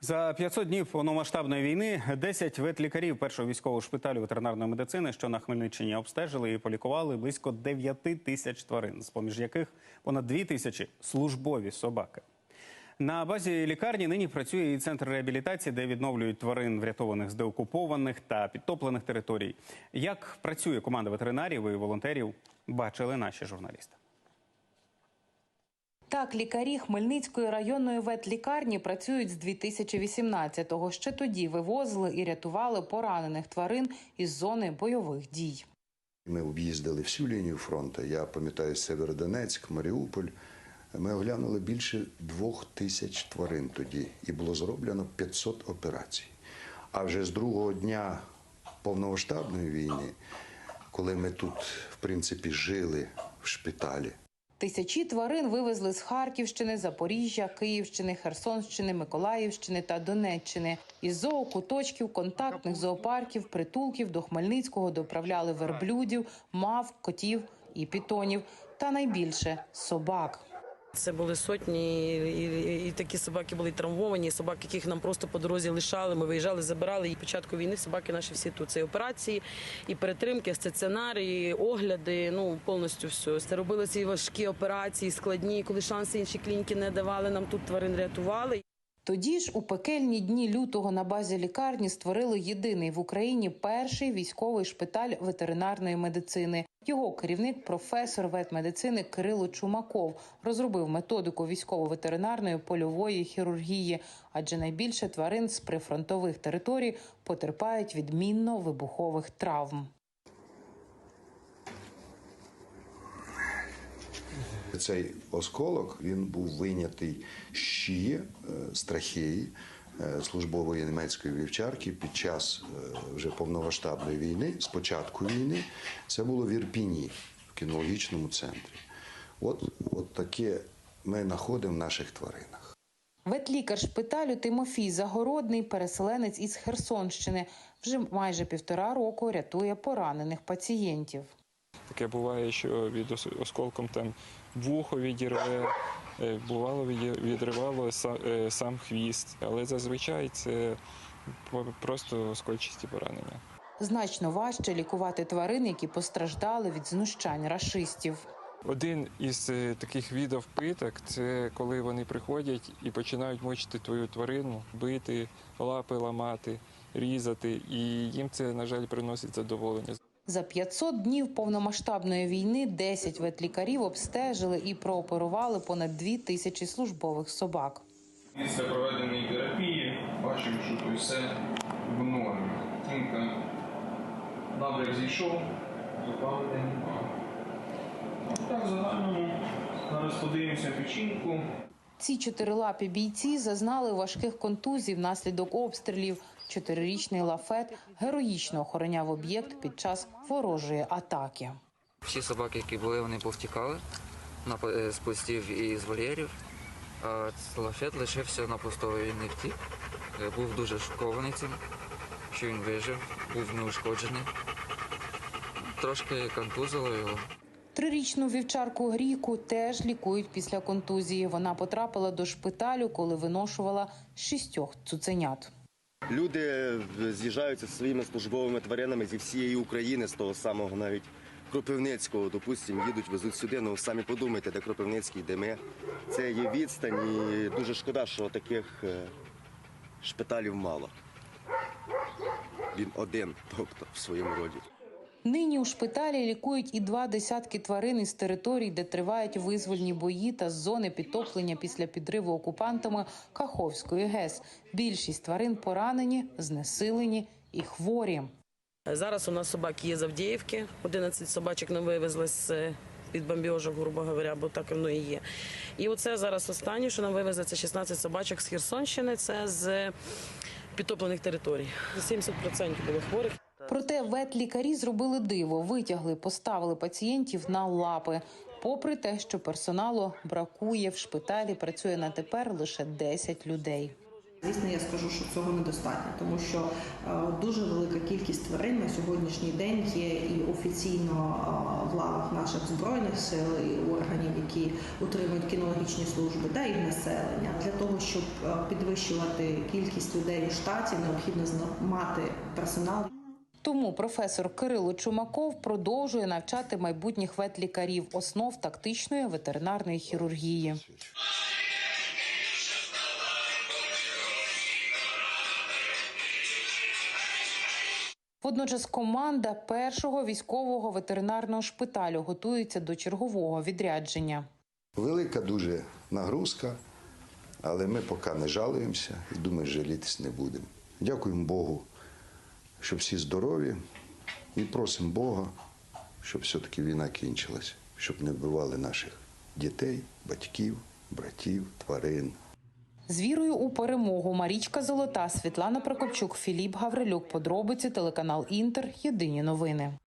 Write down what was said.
За 500 днів повномасштабної війни 10 ветлікарів першого військового шпиталю ветеринарної медицини, що на Хмельниччині обстежили і полікували близько 9 тисяч тварин, з поміж яких понад 2 тисячі службові собаки. На базі лікарні нині працює і центр реабілітації, де відновлюють тварин, врятованих з деокупованих та підтоплених територій. Як працює команда ветеринарів і волонтерів, бачили наші журналісти. Так, лікарі Хмельницької районної ветлікарні працюють з 2018-го. Ще тоді вивозили і рятували поранених тварин із зони бойових дій. Ми об'їздили всю лінію фронту. Я пам'ятаю Северодонецьк, Маріуполь. Ми оглянули більше двох тисяч тварин тоді, і було зроблено 500 операцій. А вже з другого дня повномасштабної війни, коли ми тут, в принципі, жили в шпиталі, Тисячі тварин вивезли з Харківщини, Запоріжжя, Київщини, Херсонщини, Миколаївщини та Донеччини. Із зоокуточків, контактних зоопарків, притулків до Хмельницького доправляли верблюдів, мав, котів і пітонів. Та найбільше собак. Це були сотні, і, і, і такі собаки були травмовані, собаки, яких нам просто по дорозі лишали. Ми виїжджали, забирали. І початку війни собаки наші всі тут. Це і операції, і перетримки, стаціонари, і огляди. Ну повністю все. Це робили ці важкі операції, складні, коли шанси інші клініки не давали. Нам тут тварин рятували. Тоді ж у пекельні дні лютого на базі лікарні створили єдиний в Україні перший військовий шпиталь ветеринарної медицини. Його керівник, професор ветмедицини Кирило Чумаков, розробив методику військово-ветеринарної польової хірургії, адже найбільше тварин з прифронтових територій потерпають від мінно-вибухових травм. Цей осколок він був вийнятий з шиї, е, з трахеї е, службової німецької вівчарки під час е, вже повномасштабної війни, з початку війни. Це було в Ірпіні, в кінологічному центрі. От, от таке ми знаходимо в наших тваринах. Ветлікар шпиталю Тимофій Загородний, переселенець із Херсонщини, вже майже півтора року рятує поранених пацієнтів. Таке буває, що від осколком там вухо відірве, е, бувало відривало е, сам хвіст, але зазвичай це просто оскольчасті поранення. Значно важче лікувати тварин, які постраждали від знущань рашистів. Один із е, таких видів питок це коли вони приходять і починають мучити твою тварину, бити, лапи ламати, різати, і їм це, на жаль, приносить задоволення. За 500 днів повномасштабної війни 10 ветлікарів обстежили і прооперували понад 2 тисячі службових собак. Після проведеної терапії бачимо, що то все в нормі. Тімка набряк зійшов, запалення немає. Так, загальному зараз подивимося печінку. Ці чотирилапі бійці зазнали важких контузій внаслідок обстрілів. Чотирирічний лафет героїчно охороняв об'єкт під час ворожої атаки. Всі собаки, які були, вони повтікали на е, з постів і з вольєрів. А лафет лишився на постові, він не втік. Е, Був дуже шокований цим, що він вижив, був неушкоджений. Трошки контузило його. Трирічну вівчарку Гріку теж лікують після контузії. Вона потрапила до шпиталю, коли виношувала шістьох цуценят. Люди з'їжджаються зі своїми службовими тваринами зі всієї України, з того самого навіть Кропивницького, допустимо, їдуть, везуть сюди. Ну самі подумайте, де Кропивницький, де ми. Це є відстань, і дуже шкода, що таких е, шпиталів мало. Він один, тобто в своєму роді. Нині у шпиталі лікують і два десятки тварин із територій, де тривають визвольні бої та зони підтоплення після підриву окупантами Каховської ГЕС. Більшість тварин поранені, знесилені і хворі. Зараз у нас собаки є з Авдіївки. 11 собачок нам вивезли з е, під бомбіжок, грубо говоря, бо так воно і є. І оце зараз останнє, що нам вивезли, це 16 собачок з Херсонщини, це з підтоплених територій. 70% було хворих. Проте ветлікарі зробили диво, витягли, поставили пацієнтів на лапи. Попри те, що персоналу бракує в шпиталі, працює на тепер лише 10 людей. Звісно, я скажу, що цього недостатньо, тому що е, дуже велика кількість тварин на сьогоднішній день є і офіційно е, в лавах наших збройних сил і органів, які утримують кінологічні служби, та і населення. Для того щоб е, підвищувати кількість людей у штаті, необхідно мати персонал. Тому професор Кирило Чумаков продовжує навчати майбутніх ветлікарів основ тактичної ветеринарної хірургії. Водночас команда першого військового ветеринарного шпиталю готується до чергового відрядження. Велика дуже нагрузка, але ми поки не жалуємося і думаю, жалітись не будемо. Дякуємо Богу, що всі здорові, і просимо Бога, щоб все-таки війна кінчилась, щоб не вбивали наших дітей, батьків, братів, тварин. З вірою у перемогу Марічка Золота, Світлана Прокопчук, Філіп Гаврилюк. Подробиці телеканал Інтер. Єдині новини.